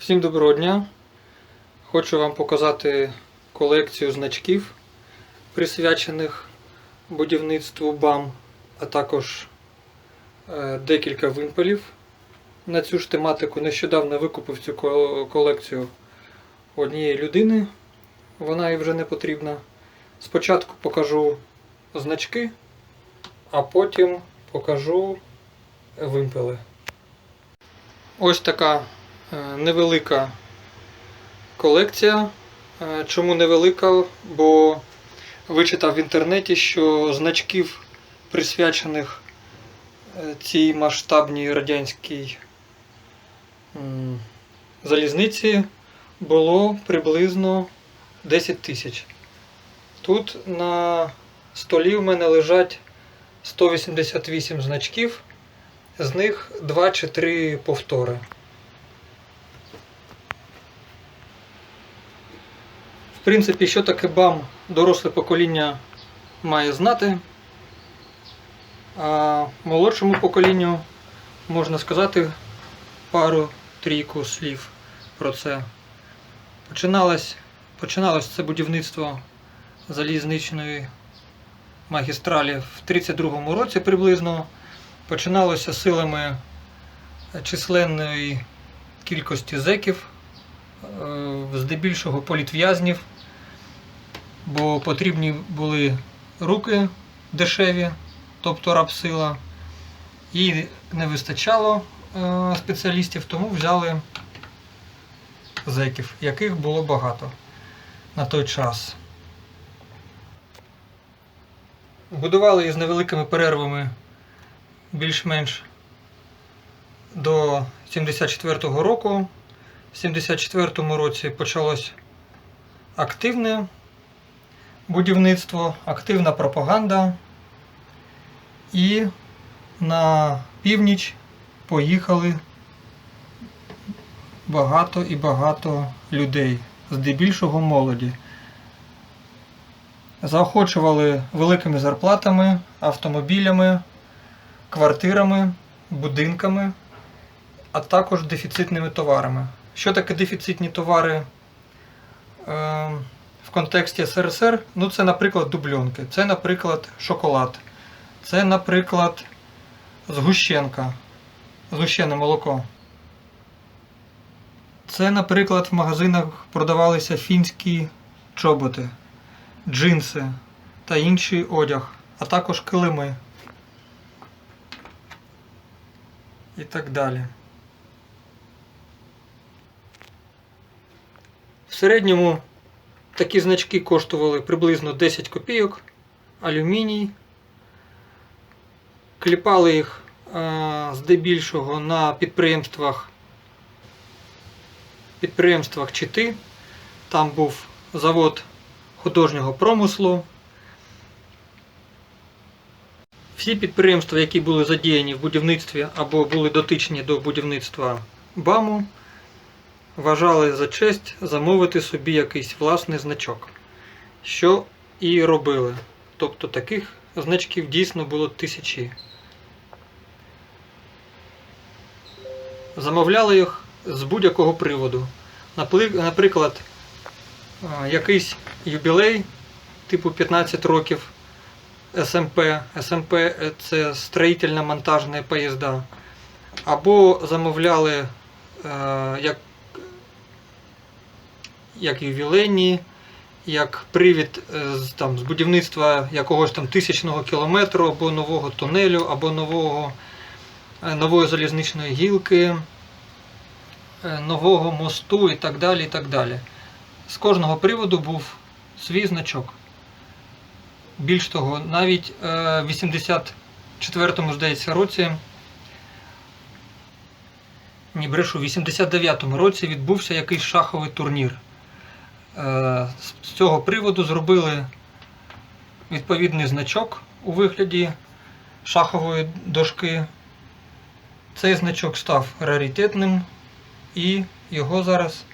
Всім доброго дня! Хочу вам показати колекцію значків, присвячених будівництву БАМ, а також е, декілька вимпелів на цю ж тематику. Нещодавно викупив цю колекцію однієї людини. Вона їй вже не потрібна. Спочатку покажу значки, а потім покажу вимпели. Ось така невелика колекція. Е, Чому невелика? Бо вичитав в інтернеті, що значків, присвячених е, цій масштабній радянській залізниці, було приблизно 10 тисяч. Тут на столі в мене лежать 188 значків, з них 2 чи 3 повтори. В принципі, що таке БАМ доросле покоління має знати. А молодшому поколінню можна сказати пару-трійку слів про це. Починалось, починалось це будівництво залізничної магістралі в 32-му році приблизно. Починалося силами численної кількості зеків, здебільшого політв'язнів, бо потрібні були руки дешеві, тобто рабсила. І не вистачало е, спеціалістів, тому взяли зеків, яких було багато на той час. Будували із невеликими перервами більш-менш до 74-го року. В 74-му році почалось активне будівництво, активна пропаганда. І на північ поїхали багато і багато людей, здебільшого молоді. Заохочували великими зарплатами, автомобілями, квартирами, будинками, а також дефіцитними товарами. Що таке дефіцитні товари е, в контексті СРСР? Ну, це, наприклад, дубльонки, це, наприклад, шоколад, це, наприклад, згущенка, згущене молоко. Це, наприклад, в магазинах продавалися фінські чоботи, джинси та інший одяг, а також килими. і так далі. Середньому такі значки коштували приблизно 10 копійок, алюміній. Кліпали їх е, здебільшого на підприємствах підприємствах Чити. Там був завод художнього промислу. Всі підприємства, які були задіяні в будівництві або були дотичні до будівництва БАМу, вважали за честь замовити собі якийсь власний значок, що і робили. Тобто таких значків дійсно було тисячі. Замовляли їх з будь-якого приводу. Наприклад, якийсь юбілей, типу 15 років. СМП. СМП це строїтельно монтажні поїзда. Або замовляли е, як, як ювілейні, як привід е, там, з будівництва якогось там тисячного кілометру, або нового тунелю, або нового, е, нової залізничної гілки, е, нового мосту і так далі. і так далі. З кожного приводу був свій значок. Більш того, навіть в 84-му, здається, році, ні, брешу, в 89-му році відбувся якийсь шаховий турнір. Е, з цього приводу зробили відповідний значок у вигляді шахової дошки. Цей значок став раритетним і його зараз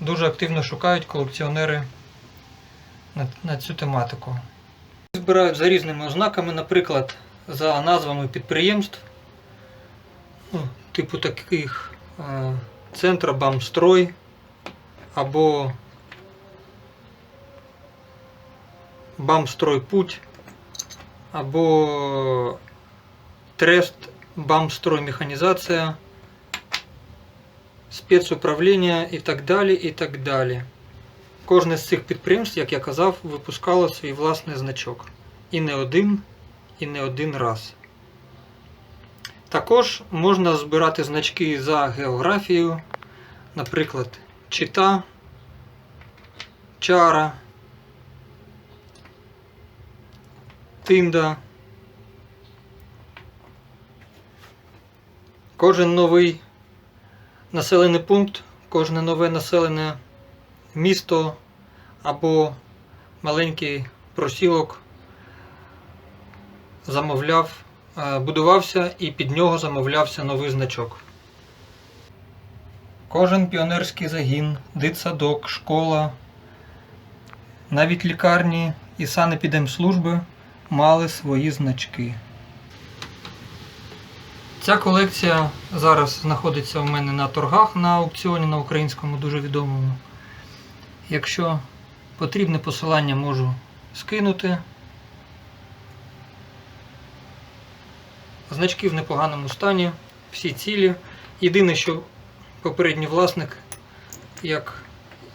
дуже активно шукають колекціонери на, цю тематику. Збирають за різними ознаками, наприклад, за назвами підприємств, ну, типу таких е, Центра Бамстрой або Бамстрой Путь або Трест Бамстрой Механізація, спецуправління і так далі. і так далі. Кожне з цих підприємств, як я казав, випускало свій власний значок. І не один, і не один раз. Також можна збирати значки за географією, наприклад, Чита, Чара, Тинда. Кожен новий населений пункт, кожне нове населене місто або маленький просілок замовляв, е, будувався і під нього замовлявся новий значок. Кожен піонерський загін, дитсадок, школа, навіть лікарні і санепідемслужби мали свої значки. Ця колекція зараз знаходиться у мене на торгах на аукціоні на українському, дуже відомому. Якщо потрібне посилання можу скинути. Значки в непоганому стані, всі цілі. Єдине, що попередній власник, як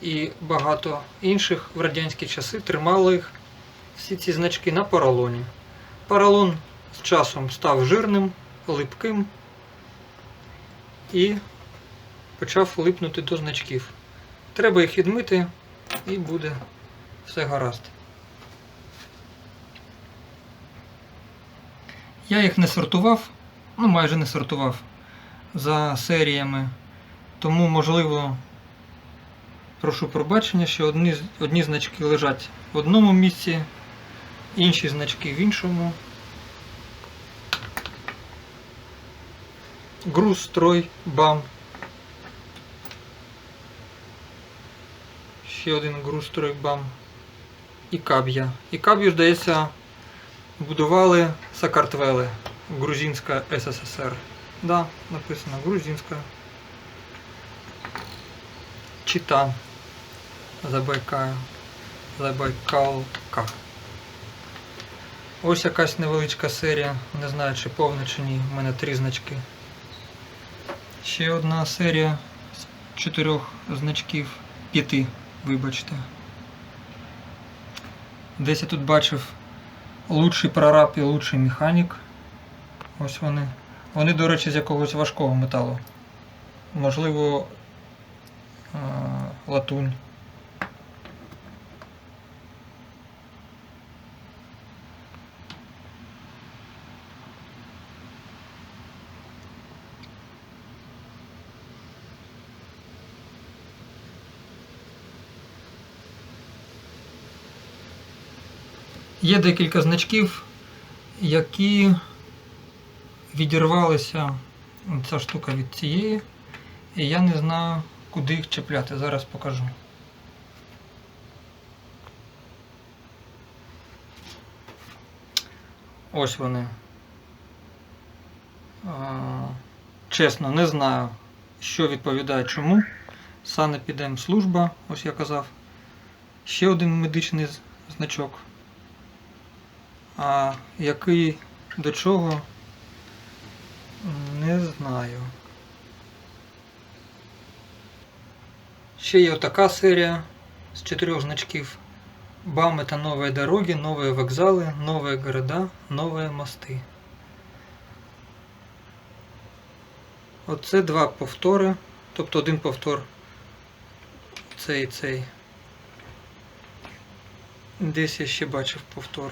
і багато інших в радянські часи, тримали їх всі ці значки на поролоні. Поролон з часом став жирним, липким і почав липнути до значків. Треба їх відмити і буде все гаразд. Я їх не сортував, ну майже не сортував за серіями, тому, можливо, прошу пробачення, що одні, одні значки лежать в одному місці, інші значки в іншому. Груз, строй, бам. Ще один груз, строй, бам. І каб'я. І каб'ю, здається, будували Сакартвели, Грузинська СССР. Да, написано Грузинська. Чита. Забайкаю. Забайкалка. Ось якась невеличка серія. Не знаю, чи повна чи ні. У мене три значки. Ще одна серія з чотирьох значків. П'яти, вибачте. Десь я тут бачив лучший прораб і лучший механік. Ось вони. Вони, до речі, з якогось важкого металу. Можливо, латунь. Є декілька значків, які відірвалися ця штука від цієї, і я не знаю, куди їх чіпляти. Зараз покажу. Ось вони. Чесно, не знаю, що відповідає чому. Санепідемслужба, ось я казав. Ще один медичний значок А який до чого? Не знаю. Ще є така серія з чотирьох значків. БАМ это новые дороги, новые вокзали, новые города, новые мости. Оце два повтори. Тобто один повтор. Цей і цей. Десь я ще бачив повтор.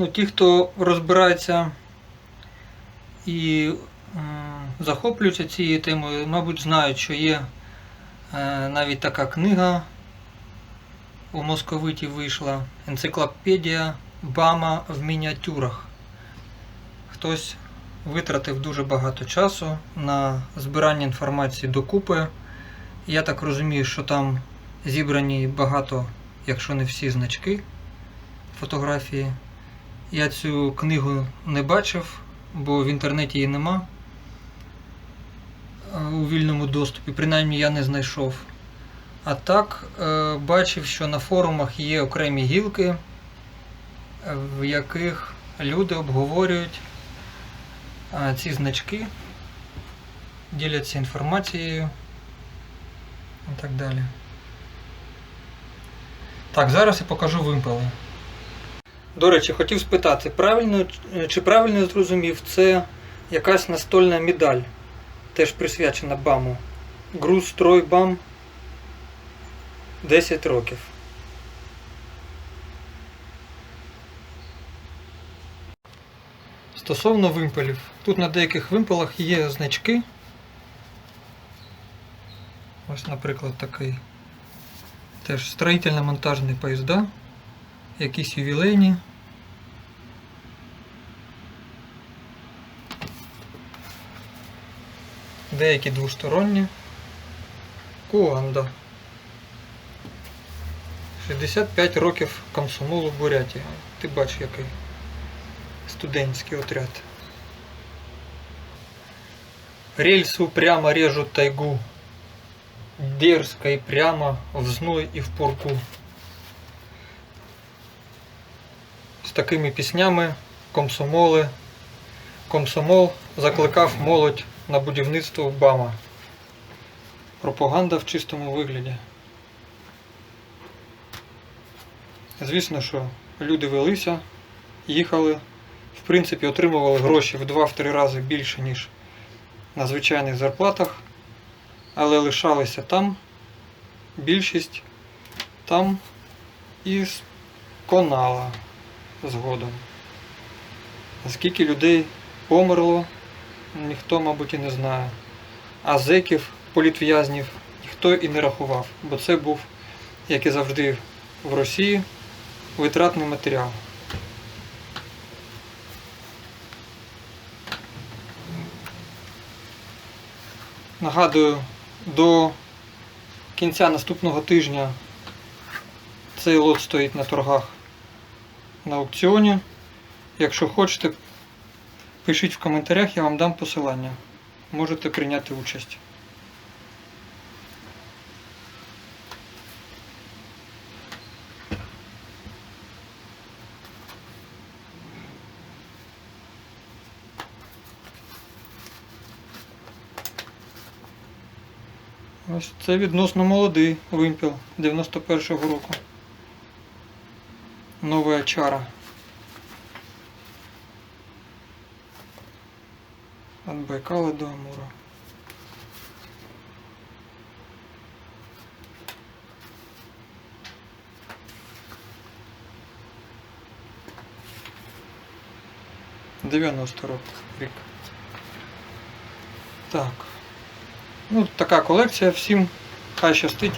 Ну, ті, хто розбирається і захоплюються цією темою, мабуть, знають, що є е, навіть така книга у московиті вийшла енциклопедія Бама в мініатюрах. Хтось витратив дуже багато часу на збирання інформації докупи. Я так розумію, що там зібрані багато якщо не всі значки фотографії. Я цю книгу не бачив, бо в інтернеті її нема е, у вільному доступі, принаймні я не знайшов. А так, е, бачив, що на форумах є окремі гілки, е, в яких люди обговорюють ці значки, діляться інформацією і так далі. Так, зараз я покажу вимпели. До речі, хотів спитати, правильно, чи правильно я зрозумів, це якась настольна медаль, теж присвячена БАМу. Груз строй БАМ 10 років. Стосовно вимпелів, тут на деяких вимпелах є значки. Ось, наприклад, такий. Теж строїтельно-монтажні поїзда, якісь ювілейні. Деякі двосторонні. Куанда. 65 років комсомолу Бурятії. Ти бачиш який студентський отряд. Рельсу прямо режут тайгу. Дерзко и прямо в зной і в пурку. З такими піснями комсомоли. Комсомол закликав молодь на будівництво БАМа. Пропаганда в чистому вигляді. Звісно, що люди велися, їхали, в принципі, отримували гроші в 2-3 рази більше, ніж на звичайних зарплатах, але лишалися там, більшість там і сконала згодом. Скільки людей померло, ніхто, мабуть, і не знає. А зеків, політв'язнів ніхто і не рахував, бо це був, як і завжди в Росії, витратний матеріал. Нагадую, до кінця наступного тижня цей лот стоїть на торгах на аукціоні. Якщо хочете, пишіть в коментарях, я вам дам посилання. Можете прийняти участь. Ось це відносно молодий вимпел 91-го року. Нова чара. От Байкала до Амура. Дев'яносто рік. Так. Ну, така колекція всім. Хай щастить.